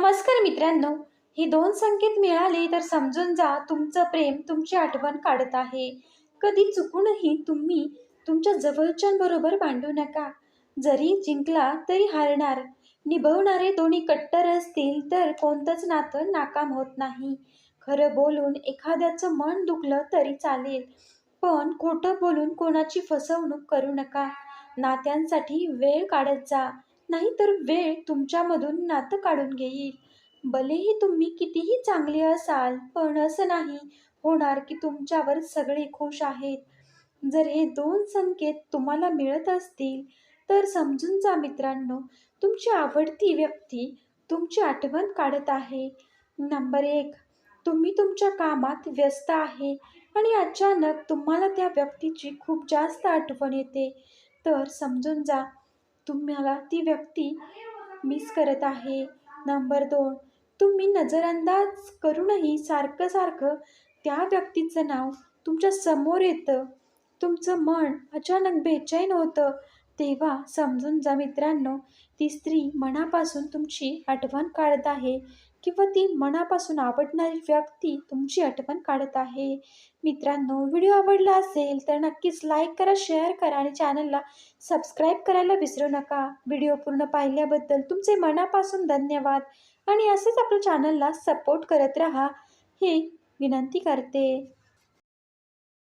नमस्कार मित्रांनो. हे दोन संकेत मिळाले तर समजून जा तुमचं प्रेम तुमची आठवण काढत आहे. कधी चुकूनही तुम्ही तुमच्या जवळच्यांबरोबर भांडू नका. जरी जिंकला तरी हारणार. निभवणारे दोन्ही कट्टर असतील तर कोणतंच नातं नाकाम होत नाही. खरं बोलून एखाद्याचं मन दुखलं तरी चालेल. पण खोटं बोलून कोणाची फसवणूक करू नका. नात्यांसाठी वेळ काढत जा. नाहीतर वेळ तुमच्यामधून नातं काढून घेईल. भलेही तुम्ही कितीही चांगले असाल पण असं नाही होणार की तुमच्यावर सगळे खुश आहेत. जर हे दोन संकेत तुम्हाला मिळत असतील तर समजून जा मित्रांनो तुमची आवडती व्यक्ती तुमची आठवण काढत आहे. नंबर एक तुम्ही तुमच्या कामात व्यस्त आहे आणि अचानक तुम्हाला त्या व्यक्तीची खूप जास्त आठवण येते. तर समजून जा तुम्हाला ती व्यक्ती मिस करत आहे. नंबर दोन तुम्ही नजरअंदाज करूनही सारखं सारखं त्या व्यक्तीचं नाव तुमच्यासमोर येतं. तुमचं मन अचानक बेचैन होतं. तेव्हा समजून जा मित्रांनो ती स्त्री मनापासून तुमची आठवण काढत आहे किंवा ती मनापासून आवडणारी व्यक्ती तुमची आठवण काढत आहे. मित्रांनो व्हिडिओ आवडला असेल तर नक्कीच लाईक करा शेअर करा आणि चॅनलला सबस्क्राईब करायला विसरू नका. व्हिडिओ पूर्ण पाहिल्याबद्दल तुमचे मनापासून धन्यवाद आणि असेच आपल्या चॅनलला सपोर्ट करत राहा हे विनंती करते.